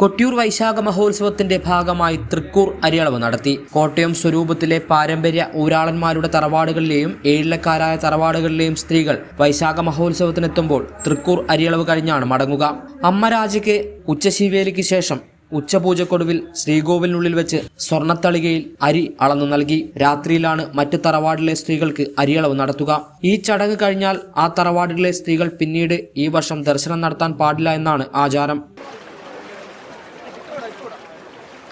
കൊട്ടിയൂർ വൈശാഖ മഹോത്സവത്തിന്റെ ഭാഗമായി തൃക്കൂർ അരിയളവ് നടത്തി. കോട്ടയം സ്വരൂപത്തിലെ പാരമ്പര്യ ഊരാളന്മാരുടെ തറവാടുകളിലെയും ഏഴിലക്കാരായ തറവാടുകളിലെയും സ്ത്രീകൾ വൈശാഖ മഹോത്സവത്തിനെത്തുമ്പോൾ തൃക്കൂർ അരിയളവ് കഴിഞ്ഞാണ് മടങ്ങുക. അമ്മ രാജയ്ക്ക് ഉച്ചശീവേലിക്ക് ശേഷം ഉച്ചപൂജക്കൊടുവിൽ ശ്രീകോവിലിനുള്ളിൽ വെച്ച് സ്വർണത്തളികയിൽ അരി അളന്നു നൽകി. രാത്രിയിലാണ് മറ്റു തറവാടിലെ സ്ത്രീകൾക്ക് അരിയളവ് നടത്തുക. ഈ ചടങ്ങ് കഴിഞ്ഞാൽ ആ തറവാടിലെ സ്ത്രീകൾ പിന്നീട് ഈ വർഷം ദർശനം നടത്താൻ പാടില്ല എന്നാണ് ആചാരം.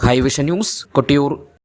High vision news Kottiyoor